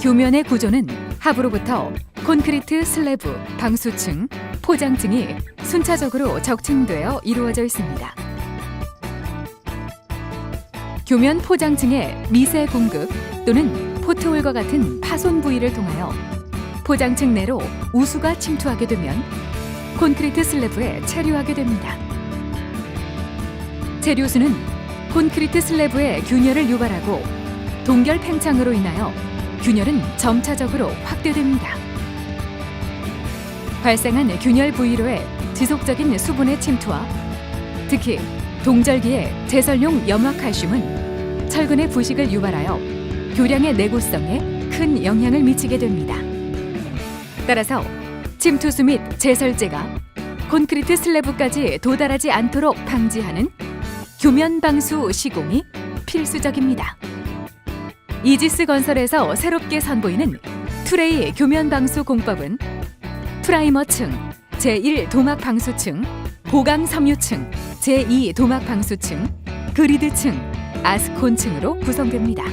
교면의 구조는 하부로부터 콘크리트 슬래브, 방수층, 포장층이 순차적으로 적층되어 이루어져 있습니다. 교면 포장층의 미세 공급 또는 포트홀과 같은 파손 부위를 통하여 포장층 내로 우수가 침투하게 되면 콘크리트 슬래브에 체류하게 됩니다. 체류수는 콘크리트 슬래브의 균열을 유발하고 동결 팽창으로 인하여 균열은 점차적으로 확대됩니다. 발생한 균열 부위로의 지속적인 수분의 침투와 특히 동절기의 제설용 염화칼슘은 철근의 부식을 유발하여 교량의 내구성에 큰 영향을 미치게 됩니다. 따라서 침투수 및 제설제가 콘크리트 슬래브까지 도달하지 않도록 방지하는 교면 방수 시공이 필수적입니다. 이지스 건설에서 새롭게 선보이는 투레이 교면 방수 공법은 프라이머층, 제1 도막 방수층, 보강 섬유층, 제2 도막 방수층, 그리드층, 아스콘층으로 구성됩니다.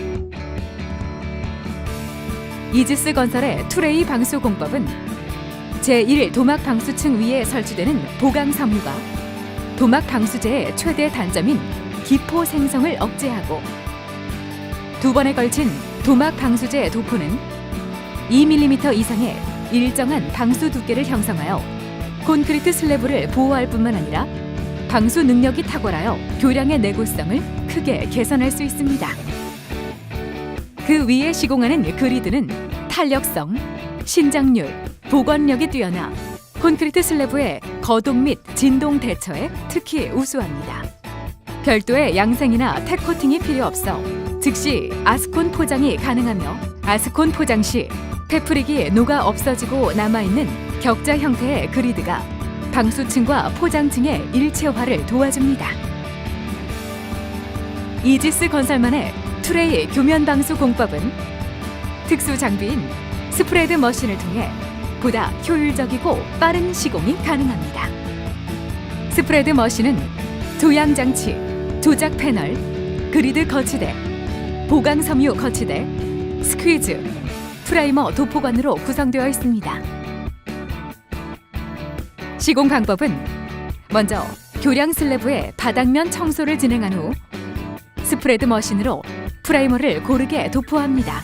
이지스 건설의 투레이 방수 공법은 제1 도막 방수층 위에 설치되는 보강 섬유가 도막 방수제의 최대 단점인 기포 생성을 억제하고 두 번에 걸친 도막 방수제 도포는 2mm 이상의 일정한 방수 두께를 형성하여 콘크리트 슬래브를 보호할 뿐만 아니라 방수 능력이 탁월하여 교량의 내구성을 크게 개선할 수 있습니다. 그 위에 시공하는 그리드는 탄력성, 신장률, 복원력이 뛰어나 콘크리트 슬래브의 거동 및 진동 대처에 특히 우수합니다. 별도의 양생이나 텍 코팅이 필요 없어 즉시 아스콘 포장이 가능하며 아스콘 포장 시 페프릭이 녹아 없어지고 남아있는 격자 형태의 그리드가 방수층과 포장층의 일체화를 도와줍니다. 이지스 건설만의 트레이 교면 방수 공법은 특수 장비인 스프레드 머신을 통해 보다 효율적이고 빠른 시공이 가능합니다. 스프레드 머신은 조향 장치, 조작 패널, 그리드 거치대, 보강 섬유 거치대, 스퀴즈, 프라이머 도포관으로 구성되어 있습니다. 시공 방법은 먼저 교량 슬래브의 바닥면 청소를 진행한 후 스프레드 머신으로 프라이머를 고르게 도포합니다.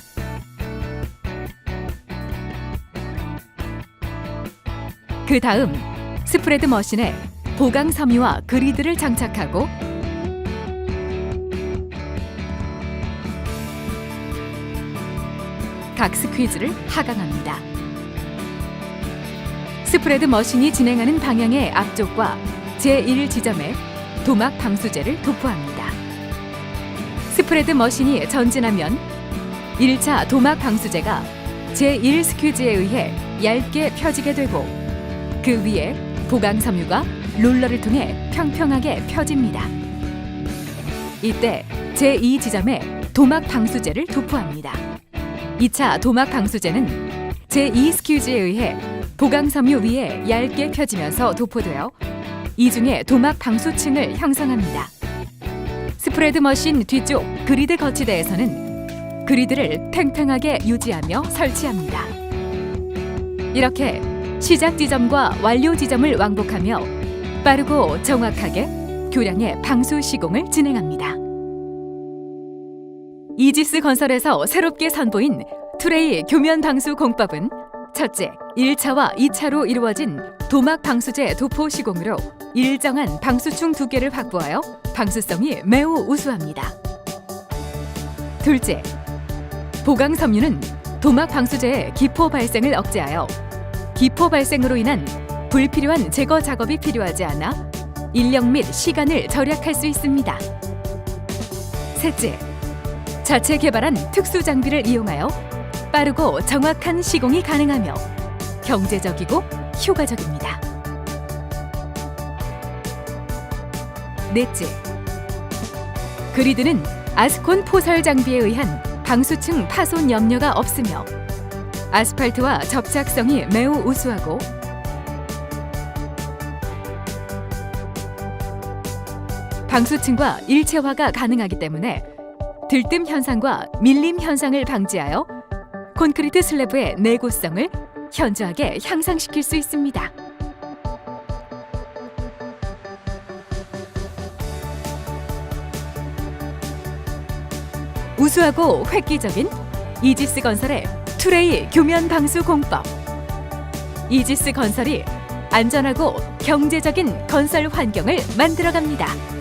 그 다음 스프레드 머신에 보강 섬유와 그리드를 장착하고 각 스퀴즈를 하강합니다. 스프레드 머신이 진행하는 방향의 앞쪽과 제1 지점에 도막 방수제를 도포합니다. 스프레드 머신이 전진하면 1차 도막 방수제가 제1 스퀴즈에 의해 얇게 펴지게 되고 그 위에 보강 섬유가 롤러를 통해 평평하게 펴집니다. 이때 제2 지점에 도막 방수제를 도포합니다. 2차 도막 방수제는 제2 스퀴즈에 의해 보강 섬유 위에 얇게 펴지면서 도포되어 이중의 도막 방수층을 형성합니다. 스프레드 머신 뒤쪽 그리드 거치대에서는 그리드를 팽팽하게 유지하며 설치합니다. 이렇게 시작 지점과 완료 지점을 왕복하며 빠르고 정확하게 교량의 방수 시공을 진행합니다. 이지스 건설에서 새롭게 선보인 투레이 교면 방수 공법은 첫째, 1차와 2차로 이루어진 도막 방수제 도포 시공으로 일정한 방수충 두께를 확보하여 방수성이 매우 우수합니다. 둘째, 보강 섬유는 도막 방수제의 기포 발생을 억제하여 기포 발생으로 인한 불필요한 제거 작업이 필요하지 않아 인력 및 시간을 절약할 수 있습니다. 셋째, 자체 개발한 특수 장비를 이용하여 빠르고 정확한 시공이 가능하며 경제적이고 효과적입니다. 넷째, 그리드는 아스콘 포설 장비에 의한 방수층 파손 염려가 없으며 아스팔트와 접착성이 매우 우수하고 방수층과 일체화가 가능하기 때문에 들뜸 현상과 밀림 현상을 방지하여 콘크리트 슬래브의 내구성을 현저하게 향상시킬 수 있습니다. 우수하고 획기적인 이지스 건설의 투레이 교면 방수 공법. 이지스 건설이 안전하고 경제적인 건설 환경을 만들어갑니다.